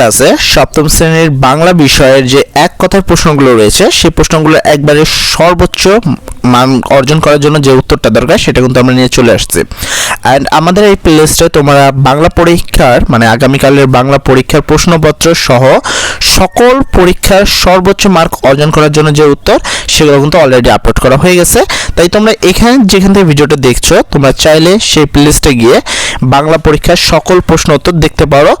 ক্লাসে সপ্তম শ্রেণির বাংলা বিষয়ের যে এক কথার প্রশ্নগুলো রয়েছে, সেই প্রশ্নগুলো একবারে সর্বোচ্চ মান অর্জন করার জন্য যে উত্তরটা দরকার, সেটা কিন্তু আমরা নিয়ে চলে আসছি। অ্যান্ড আমাদের এই প্লেলিস্টে তোমরা বাংলা পরীক্ষার মানে আগামীকালের বাংলা পরীক্ষার প্রশ্নপত্র সহ সকল পরীক্ষার সর্বোচ্চ মার্ক অর্জন করার জন্য যে উত্তর, সেগুলো কিন্তু অলরেডি আপলোড করা হয়ে গেছে। তাই তোমরা এখানে যেখান থেকে ভিডিওটা দেখছ, তোমরা চাইলে সেই প্লেলিস্টে গিয়ে বাংলা পরীক্ষার সকল প্রশ্ন উত্তর দেখতে পারো।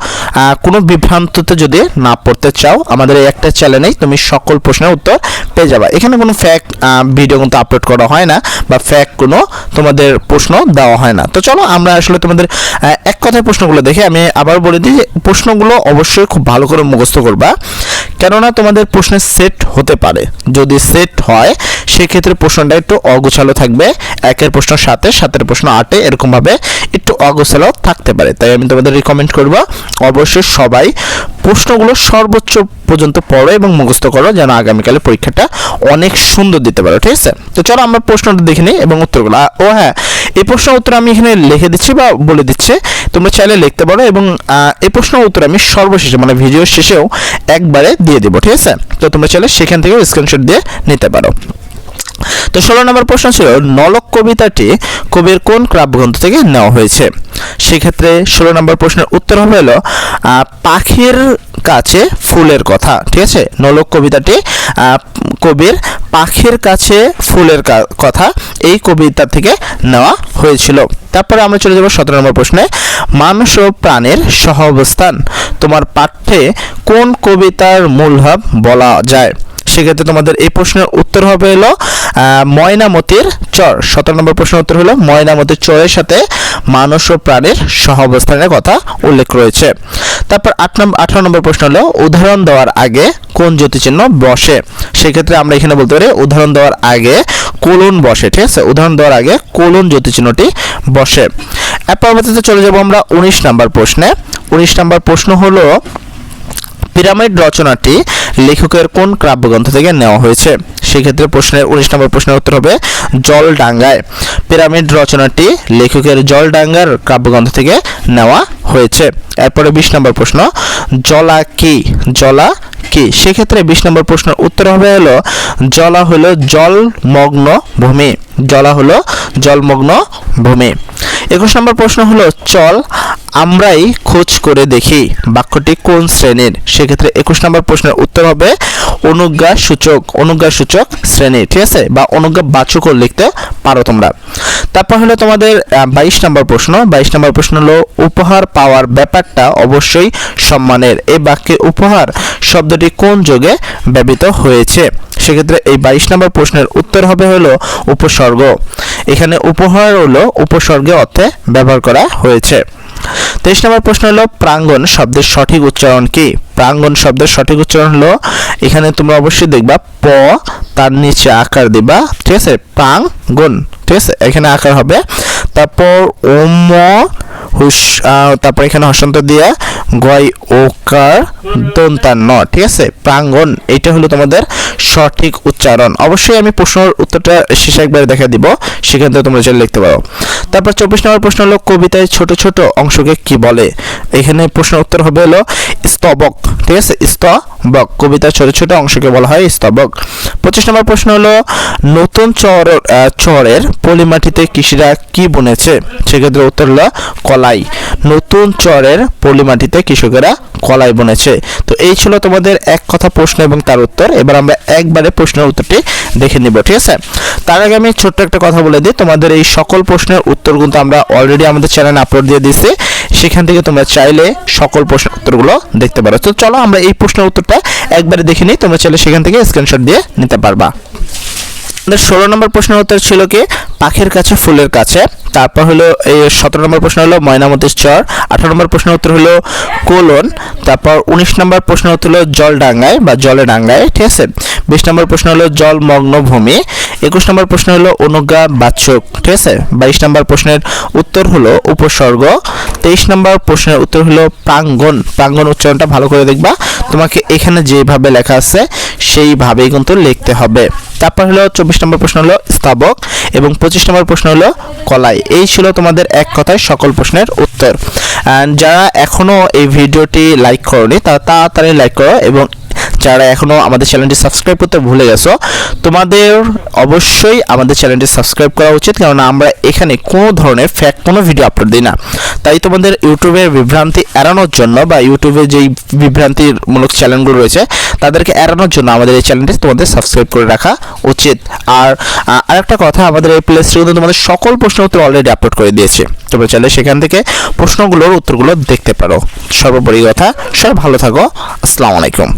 কোনো বিভ্রান্ততে যদি না পড়তে চাও, আমাদের এই একটা চ্যানেলেই তুমি সকল প্রশ্নের উত্তর পেয়ে যাবে। এখানে কোনো ফ্যাক ভিডিও কিন্তু আপলোড করা হয় না, বা ফ্যাক কোনো তোমাদের প্রশ্ন দেওয়া হয় না। তো চলো, আমরা আসলে তোমাদের এক কথায় প্রশ্নগুলো দেখে। আমি আবার বলে দিই যে প্রশ্নগুলো অবশ্যই খুব ভালো করে মুখস্থ করবা। কেননা তোমাদের প্রশ্নের সেট হতে পারে। যদি সেট হয়, সেক্ষেত্রে প্রশ্নটা একটু অগোছালো থাকবে। একের প্রশ্ন সাতে সাতের প্রশ্ন আটে, এরকমভাবে একটু অগোছালো থাকতে পারে। তাই আমি তোমাদের রিকমেন্ড করব, অবশ্যই সবাই প্রশ্নগুলো সর্বোচ্চ পর্যন্ত পড়ো এবং মুখস্থ করো, যেন আগামীকালে পরীক্ষাটা অনেক সুন্দর দিতে পারো, ঠিক আছে? তো চলো আমরা প্রশ্নটা দেখে নিই এবং উত্তরগুলো। ও হ্যাঁ এই প্রশ্ন উত্তর আমি এখানে লিখে দিচ্ছি বা বলে দিচ্ছি। তোমরা চাইলে লিখতে পারো এবং এই প্রশ্নের উত্তর আমি সর্বশেষে মানে ভিডিও শেষেও একবারে দিয়ে দেবো, ঠিক আছে? তো তোমরা চাইলে সেখান থেকেও স্ক্রিনশট দিয়ে নিতে পারো। তো ষোলো নম্বর প্রশ্ন ছিল, নলক কবিতাটি কবির কোন কাব্যগ্রন্থ থেকে নেওয়া হয়েছে? সেক্ষেত্রে ষোলো নম্বর প্রশ্নের উত্তর হলো পাখির কাছে ফুলের কথা, ঠিক আছে? নলক কবিতাটি কবির পাখির কাছে ফুলের কথা এই কবিতা থেকে নেওয়া হয়েছিল। তারপরে আমরা চলে যাব সতেরো নম্বর প্রশ্নে। মানুষ ও প্রাণের সহ অবস্থান তোমার পাঠ্যে কোন কবিতার মূলভাব বলা যায়? সেক্ষেত্রে তোমাদের এই প্রশ্নের উত্তর হবে হলো ময়নামতির চর। সতেরো নম্বর প্রশ্নের উত্তর হলো, ময়নামতির চরের সাথে মানুষ ও প্রাণীর সহাবস্থানের কথা উল্লেখ রয়েছে। তারপর আট নম্বর আঠারো নম্বর প্রশ্ন হলো, উদাহরণ দেওয়ার আগে কোন জ্যোতিচিহ্ন বসে? সেক্ষেত্রে আমরা এখানে বলতে পারি, উদাহরণ দেওয়ার আগে কোলন বসে, ঠিক আছে? উদাহরণ দেওয়ার আগে কোলন জ্যোতিচিহ্নটি বসে। এর পরবর্তীতে চলে যাব আমরা উনিশ নম্বর প্রশ্নে। উনিশ নম্বর প্রশ্ন হলো, পিরামিড রচনাটি লেখকের কোন কাব্যগ্রন্থ থেকে নেওয়া হয়েছে? সেক্ষেত্রে প্রশ্নের উনিশ নম্বর প্রশ্নের উত্তর হবে জলডাঙ্গায়। পিরামিড রচনাটি লেখকের জলডাঙ্গার কাব্যগ্রন্থ থেকে নেওয়া হয়েছে। এরপরে বিশ নম্বর প্রশ্ন, জলা কি? জলা কি? সেক্ষেত্রে বিশ নম্বর প্রশ্নের উত্তর হবে হলো, জলা হলো জলমগ্ন ভূমি। জলা হলো জলমগ্ন ভূমি। একুশ নম্বর প্রশ্ন হলো, চল আমরাই খোঁজ করে দেখি বাক্যটি কোন শ্রেণির? সেক্ষেত্রে একুশ নম্বর প্রশ্নের উত্তর হবে অনুজ্ঞা সূচক অনুজ্ঞা সূচক শ্রেণি, ঠিক আছে? বা অনুজ্ঞা বাচকও লিখতে পারো তোমরা। তারপর হলো তোমাদের বাইশ নম্বর প্রশ্ন। বাইশ নম্বর প্রশ্ন হলো, উপহার পাওয়ার ব্যাপারটা অবশ্যই সম্মানের। এই বাক্যে উপহার শব্দটি কোন যোগে ব্যবহৃত হয়েছে? সেক্ষেত্রে এই বাইশ নম্বর প্রশ্নের উত্তর হবে হলো উপসর্গ। এখানে উপহার হলো উপসর্গে অর্থে ব্যবহার করা হয়েছে। তেইশ নম্বর প্রশ্ন হলো, প্রাঙ্গণ শব্দের সঠিক উচ্চারণ কি? প্রাঙ্গণ শব্দের সঠিক উচ্চারণ হলো, এখানে তোমরা অবশ্যই দেখবা, প, তার নিচে আকার দিবা, ঠিক আছে? প্রাঙ্গণ, ঠিক আছে? এখানে আকার হবে। তারপর ওম হুস তারপর এখানে হসন্ত দিয়ে গয়, ওকার দন্তান ন, ঠিক আছে? প্রাঙ্গণ, এইটা হলো তোমাদের সঠিক উচ্চারণ। অবশ্যই আমি প্রশ্নের উত্তরটা শেষে একবার দেখা দিব, সেখান থেকে তোমরা লিখতে পারো। তারপর চব্বিশ নম্বর প্রশ্ন হলো, কবিতায় ছোট ছোট অংশকে কি বলে? এখানে প্রশ্ন উত্তর হবে হলো, স্তবক। ঠিক আছে? স্তবক। কবিতার ছোট ছোট অংশকে বলা হয় স্তবক। পঁচিশ নম্বর প্রশ্ন হলো, নতুন চর চরের পলিমাটিতে কৃষিরা কি বুনেছে? সেক্ষেত্রে উত্তর হলো কলাই। নতুন চরের পলিমাটিতে কৃষকেরা কলাই বুনেছে। তো এই ছিল তোমাদের এক কথা প্রশ্ন এবং তার উত্তর। এবার আমরা একবারে প্রশ্নের উত্তরটি দেখে নিব, ঠিক আছে? তার আগে আমি ছোট্ট একটা কথা বলে দিই। তোমাদের এই সকল প্রশ্নের উত্তর কিন্তু আমরা অলরেডি আমাদের চ্যানেলে আপলোড দিয়ে দিয়েছি। সেখান থেকে তোমরা চাইলে সকল প্রশ্নের উত্তরগুলো দেখতে পারো। তো চলো আমরা এই প্রশ্নের উত্তরটা একবারে দেখে নিই, তোমরা চাইলে সেখান থেকে স্ক্রিনশট দিয়ে নিতে পারবা। আমাদের ষোলো নম্বর প্রশ্নের উত্তর ছিল কি? পাখির কাছে ফুলের কাছে। তারপর হলো এই সতেরো নম্বর প্রশ্ন হলো ময়নামতির চর। আঠারো নম্বর প্রশ্নের উত্তর হলো কোলন। তারপর উনিশ নম্বর প্রশ্ন উত্তর হলো জল ডাঙ্গায় বা জলে ডাঙ্গায়, ঠিক আছে? বিশ নম্বর প্রশ্ন হলো জলমগ্ন ভূমি একুশ নম্বর প্রশ্ন হলো অনুজ্ঞা বাচক ঠিক আছে? বাইশ নম্বর প্রশ্নের উত্তর হলো উপসর্গ। তেইশ নম্বর প্রশ্নের উত্তর হলো প্রাঙ্গণ। প্রাঙ্গণ উচ্চারণটা ভালো করে দেখবা। তোমাকে এখানে যেভাবে লেখা আছে, সেইভাবেই কিন্তু লিখতে হবে। তারপর হলো চব্বিশ নম্বর প্রশ্ন হলো স্থাবক এবং পঁচিশ নম্বর প্রশ্ন হলো কলাই। এই ছিল তোমাদের এক কথায় সকল প্রশ্নের উত্তর। অ্যান্ড যারা এখনও এই ভিডিওটি লাইক করনি, তারা তাড়াতাড়ি লাইক করো এবং যারা এখনও আমাদের চ্যানেলটি সাবস্ক্রাইব করতে ভুলে গেছো, তোমাদের অবশ্যই আমাদের চ্যানেলটি সাবস্ক্রাইব করা উচিত কারণ আমরা এখানে কোনো ধরনের ফ্যাক্ট কোনো ভিডিও আপলোড দিই না। তাই তোমাদের ইউটিউবের বিভ্রান্তি এড়ানোর জন্য বা ইউটিউবে যেই বিভ্রান্তিমূলক চ্যানেলগুলো রয়েছে, তাদেরকে এড়ানোর জন্য আমাদের এই চ্যানেলটি তোমাদের সাবস্ক্রাইব করে রাখা উচিত। আর আরেকটা কথা, আমাদের এই প্লেসটি কিন্তু তোমাদের সকল প্রশ্ন উত্তর অলরেডি আপলোড করে দিয়েছে। তোমরা চাইলে সেখান থেকে প্রশ্নগুলোর উত্তরগুলো দেখতে পারো। সর্বোপরি কথা, সবাই ভালো থাকো। আসসালামু আলাইকুম।